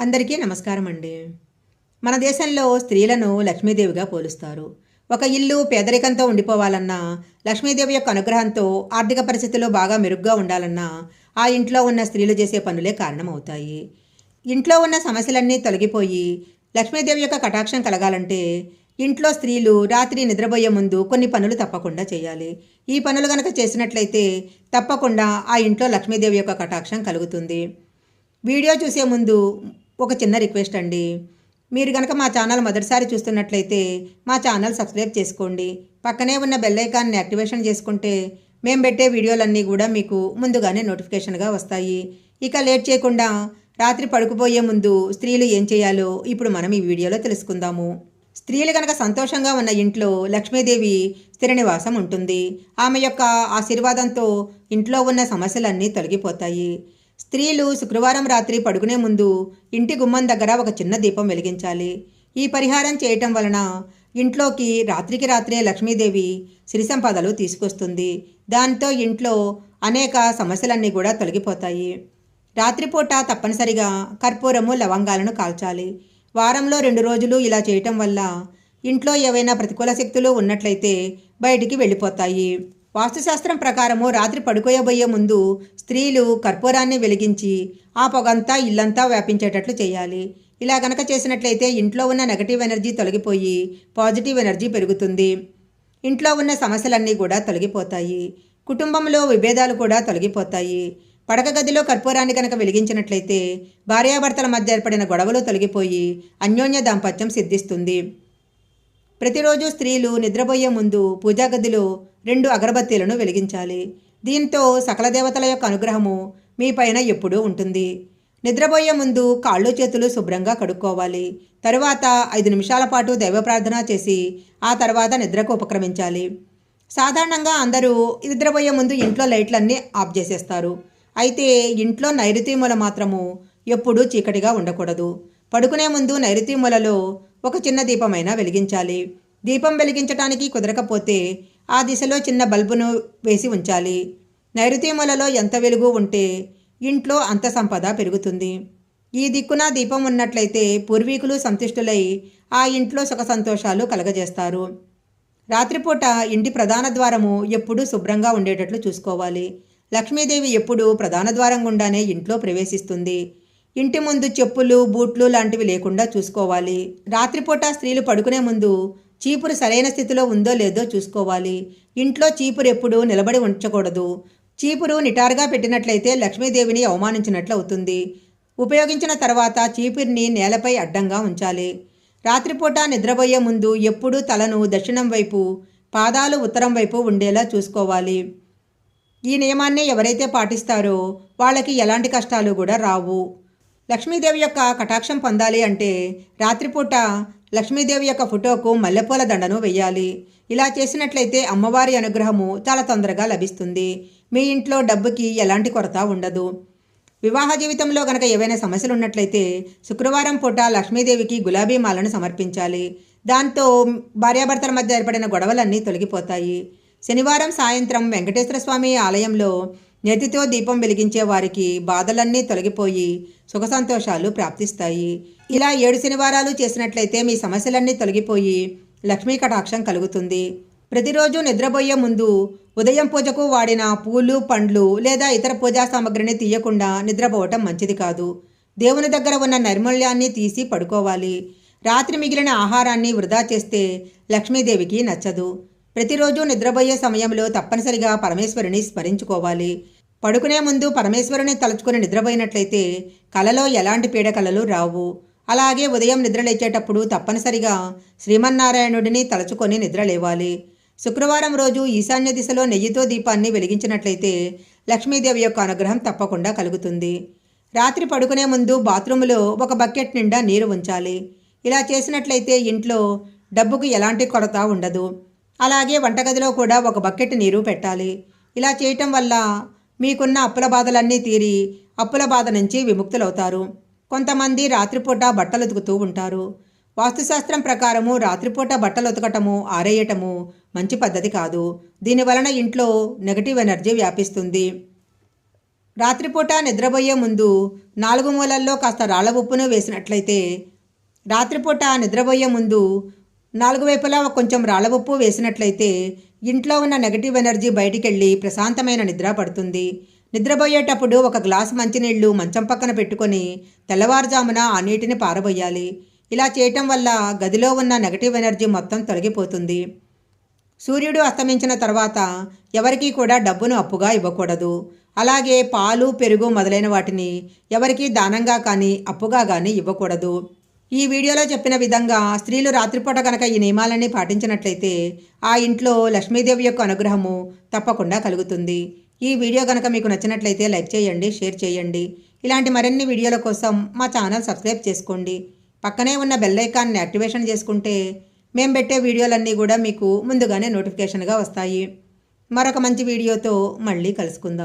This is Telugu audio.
అందరికీ నమస్కారం అండి మన దేశంలో స్త్రీలను లక్ష్మీదేవిగా పోలుస్తారు. ఒక ఇల్లు పేదరికంతో ఉండిపోవాలన్నా లక్ష్మీదేవి యొక్క అనుగ్రహంతో ఆర్థిక పరిస్థితులు బాగా మెరుగ్గా ఉండాలన్నా ఆ ఇంట్లో ఉన్న స్త్రీలు చేసే పనులే కారణమవుతాయి. ఇంట్లో ఉన్న సమస్యలన్నీ తొలగిపోయి లక్ష్మీదేవి యొక్క కటాక్షం కలగాలంటే ఇంట్లో స్త్రీలు రాత్రి నిద్రపోయే ముందు కొన్ని పనులు తప్పకుండా చేయాలి. ఈ పనులు కనుక చేసినట్లయితే తప్పకుండా ఆ ఇంట్లో లక్ష్మీదేవి యొక్క కటాక్షం కలుగుతుంది. వీడియో చూసే ముందు ఒక చిన్న రిక్వెస్ట్ అండి. మీరు కనుక మా ఛానల్ మొదటిసారి చూస్తున్నట్లయితే మా ఛానల్ సబ్స్క్రైబ్ చేసుకోండి. పక్కనే ఉన్న బెల్ ఐకాన్ని యాక్టివేషన్ చేసుకుంటే మేము పెట్టే వీడియోలన్నీ కూడా మీకు ముందుగానే నోటిఫికేషన్గా వస్తాయి. ఇక లేట్ చేయకుండా రాత్రి పడుకుపోయే ముందు స్త్రీలు ఏం చేయాలో ఇప్పుడు మనం ఈ వీడియోలో తెలుసుకుందాము. స్త్రీలు కనుక సంతోషంగా ఉన్న ఇంట్లో లక్ష్మీదేవి స్థిర నివాసం ఉంటుంది. ఆమె యొక్క ఆశీర్వాదంతో ఇంట్లో ఉన్న సమస్యలన్నీ తొలగిపోతాయి. స్త్రీలు శుక్రవారం రాత్రి పడుకునే ముందు ఇంటి గుమ్మం దగ్గర ఒక చిన్న దీపం వెలిగించాలి. ఈ పరిహారం చేయటం వలన ఇంట్లోకి రాత్రికి రాత్రే లక్ష్మీదేవి సిరి సంపదలు తీసుకొస్తుంది. దాంతో ఇంట్లో అనేక సమస్యలన్నీ కూడా తొలగిపోతాయి. రాత్రిపూట తప్పనిసరిగా కర్పూరము లవంగాలను కాల్చాలి. వారంలో రెండు రోజులు ఇలా చేయటం వల్ల ఇంట్లో ఏవైనా ప్రతికూల శక్తులు ఉన్నట్లయితే బయటికి వెళ్ళిపోతాయి. వాస్తుశాస్త్రం ప్రకారము రాత్రి పడుకోయబోయే ముందు స్త్రీలు కర్పూరాన్ని వెలిగించి ఆ పొగంతా ఇల్లంతా వ్యాపించేటట్లు చేయాలి. ఇలా గనక చేసినట్లయితే ఇంట్లో ఉన్న నెగటివ్ ఎనర్జీ తొలగిపోయి పాజిటివ్ ఎనర్జీ పెరుగుతుంది. ఇంట్లో ఉన్న సమస్యలన్నీ కూడా తొలగిపోతాయి. కుటుంబంలో విభేదాలు కూడా తొలగిపోతాయి. పడక గదిలో కర్పూరాన్ని కనుక వెలిగించినట్లయితే భార్యాభర్తల మధ్య ఏర్పడిన గొడవలు తొలగిపోయి అన్యోన్య దాంపత్యం సిద్ధిస్తుంది. ప్రతిరోజు స్త్రీలు నిద్రపోయే ముందు పూజా గదిలో రెండు అగరబత్తీలను వెలిగించాలి. దీంతో సకల దేవతల యొక్క అనుగ్రహము మీ పైన ఎప్పుడూ ఉంటుంది. నిద్రపోయే ముందు కాళ్ళు చేతులు శుభ్రంగా కడుక్కోవాలి. తరువాత ఐదు నిమిషాల పాటు దైవ ప్రార్థన చేసి ఆ తర్వాత నిద్రకు ఉపక్రమించాలి. సాధారణంగా అందరూ నిద్రపోయే ముందు ఇంట్లో లైట్లన్నీ ఆఫ్ చేసేస్తారు. అయితే ఇంట్లో నైరుతి మూల మాత్రము ఎప్పుడూ చీకటిగా ఉండకూడదు. పడుకునే ముందు నైరుతి మూలలో ఒక చిన్న దీపమైనా వెలిగించాలి. దీపం వెలిగించటానికి కుదరకపోతే ఆ దిశలో చిన్న బల్బును వేసి ఉంచాలి. నైరుతిమలలో ఎంత వెలుగు ఉంటే ఇంట్లో అంత సంపద పెరుగుతుంది. ఈ దిక్కున దీపం ఉన్నట్లయితే పూర్వీకులు సంతుష్టులై ఆ ఇంట్లో సుఖ సంతోషాలు కలగజేస్తారు. రాత్రిపూట ఇంటి ప్రధాన ద్వారము ఎప్పుడూ శుభ్రంగా ఉండేటట్లు చూసుకోవాలి. లక్ష్మీదేవి ఎప్పుడూ ప్రధాన ద్వారం గుండానే ఇంట్లో ప్రవేశిస్తుంది. ఇంటి ముందు చెప్పులు బూట్లు లాంటివి లేకుండా చూసుకోవాలి. రాత్రిపూట స్త్రీలు పడుకునే ముందు చీపురు సరైన స్థితిలో ఉందో లేదో చూసుకోవాలి. ఇంట్లో చీపురు ఎప్పుడూ నిలబడి ఉంచకూడదు. చీపురు నిటారుగా పెట్టినట్లయితే లక్ష్మీదేవిని అవమానించినట్లు అవుతుంది. ఉపయోగించిన తర్వాత చీపురిని నేలపై అడ్డంగా ఉంచాలి. రాత్రిపూట నిద్రపోయే ముందు ఎప్పుడూ తలను దక్షిణం వైపు పాదాలు ఉత్తరం వైపు ఉండేలా చూసుకోవాలి. ఈ నియమాన్ని ఎవరైతే పాటిస్తారో వాళ్ళకి ఎలాంటి కష్టాలు కూడా రావు. లక్ష్మీదేవి యొక్క కటాక్షం పొందాలి అంటే రాత్రిపూట లక్ష్మీదేవి యొక్క ఫోటోకు మల్లెపూల దండను వెయ్యాలి. ఇలా చేసినట్లయితే అమ్మవారి అనుగ్రహము చాలా తొందరగా లభిస్తుంది. మీ ఇంట్లో డబ్బుకి ఎలాంటి కొరత ఉండదు. వివాహ జీవితంలో గనక ఏవైనా సమస్యలు ఉన్నట్లయితే శుక్రవారం పూట లక్ష్మీదేవికి గులాబీ మాలను సమర్పించాలి. దాంతో భార్యాభర్తల మధ్య ఏర్పడిన గొడవలన్నీ తొలగిపోతాయి. శనివారం సాయంత్రం వెంకటేశ్వర స్వామి ఆలయంలో నెతితో దీపం వెలిగించే వారికి బాధలన్నీ తొలగిపోయి సుఖ సంతోషాలు ప్రాప్తిస్తాయి. ఇలా ఏడు శనివారాలు చేసినట్లయితే మీ సమస్యలన్నీ తొలగిపోయి లక్ష్మీ కటాక్షం కలుగుతుంది. ప్రతిరోజు నిద్రపోయే ముందు ఉదయం పూజకు వాడిన పూలు పండ్లు లేదా ఇతర పూజా సామగ్రిని తీయకుండా నిద్రపోవటం మంచిది కాదు. దేవుని దగ్గర ఉన్న నైర్మల్యాన్ని తీసి పడుకోవాలి. రాత్రి మిగిలిన ఆహారాన్ని వృధా చేస్తే లక్ష్మీదేవికి నచ్చదు. ప్రతిరోజు నిద్రపోయే సమయంలో తప్పనిసరిగా పరమేశ్వరుని స్మరించుకోవాలి. పడుకునే ముందు పరమేశ్వరుని తలుచుకుని నిద్రపోయినట్లయితే కలలో ఎలాంటి పీడకలలు రావు. అలాగే ఉదయం నిద్రలేచేటప్పుడు తప్పనిసరిగా శ్రీమన్నారాయణుడిని తలుచుకొని నిద్ర లేవాలి. శుక్రవారం రోజు ఈశాన్య దిశలో నెయ్యితో దీపాన్ని వెలిగించినట్లయితే లక్ష్మీదేవి యొక్క అనుగ్రహం తప్పకుండా కలుగుతుంది. రాత్రి పడుకునే ముందు బాత్రూములో ఒక బకెట్ నిండా నీరు ఉంచాలి. ఇలా చేసినట్లయితే ఇంట్లో డబ్బుకు ఎలాంటి కొరత ఉండదు. అలాగే వంటగదిలో కూడా ఒక బకెట్ నీరు పెట్టాలి. ఇలా చేయటం వల్ల మీకున్న అప్పుల బాధలన్నీ తీరి అప్పుల బాధ నుంచి విముక్తులవుతారు. కొంతమంది రాత్రిపూట బట్టలు ఉతుకుతూ ఉంటారు. వాస్తుశాస్త్రం ప్రకారము రాత్రిపూట బట్టలు ఉతకటము ఆరేయటము మంచి పద్ధతి కాదు. దీనివలన ఇంట్లో నెగటివ్ ఎనర్జీ వ్యాపిస్తుంది. రాత్రిపూట నిద్రపోయే ముందు నాలుగు మూలల్లో కాస్త రాళ్ళ ఉప్పును వేసినట్లయితే రాత్రిపూట నిద్రపోయే ముందు నాలుగు వైపులా కొంచెం రాళ్ళ ఉప్పు వేసినట్లయితే ఇంట్లో ఉన్న నెగటివ్ ఎనర్జీ బయటికి వెళ్ళి ప్రశాంతమైన నిద్ర పడుతుంది. నిద్రపోయేటప్పుడు ఒక గ్లాసు మంచినీళ్ళు మంచం పక్కన పెట్టుకొని తెల్లవారుజామున ఆ నీటిని పారబోయాలి. ఇలా చేయటం వల్ల గదిలో ఉన్న నెగటివ్ ఎనర్జీ మొత్తం తొలగిపోతుంది. సూర్యుడు అస్తమించిన తర్వాత ఎవరికీ కూడా డబ్బును అప్పుగా ఇవ్వకూడదు. అలాగే పాలు పెరుగు మొదలైన వాటిని ఎవరికీ దానంగా కానీ అప్పుగా కానీ ఇవ్వకూడదు. ఈ వీడియోలో చెప్పిన విధంగా స్త్రీలు రాత్రిపూట కనుక ఈ నియమాలన్నీ పాటించినట్లయితే ఆ ఇంట్లో లక్ష్మీదేవి యొక్క అనుగ్రహము తప్పకుండా కలుగుతుంది. ఈ వీడియో కనుక మీకు నచ్చినట్లయితే లైక్ చేయండి షేర్ చేయండి. ఇలాంటి మరిన్ని వీడియోల కోసం మా ఛానల్ సబ్స్క్రైబ్ చేసుకోండి. పక్కనే ఉన్న బెల్ ఐకాన్ని యాక్టివేషన్ చేసుకుంటే మేము పెట్టే వీడియోలన్నీ కూడా మీకు ముందుగానే నోటిఫికేషన్గా వస్తాయి. మరొక మంచి వీడియోతో మళ్ళీ కలుసుకుందాం.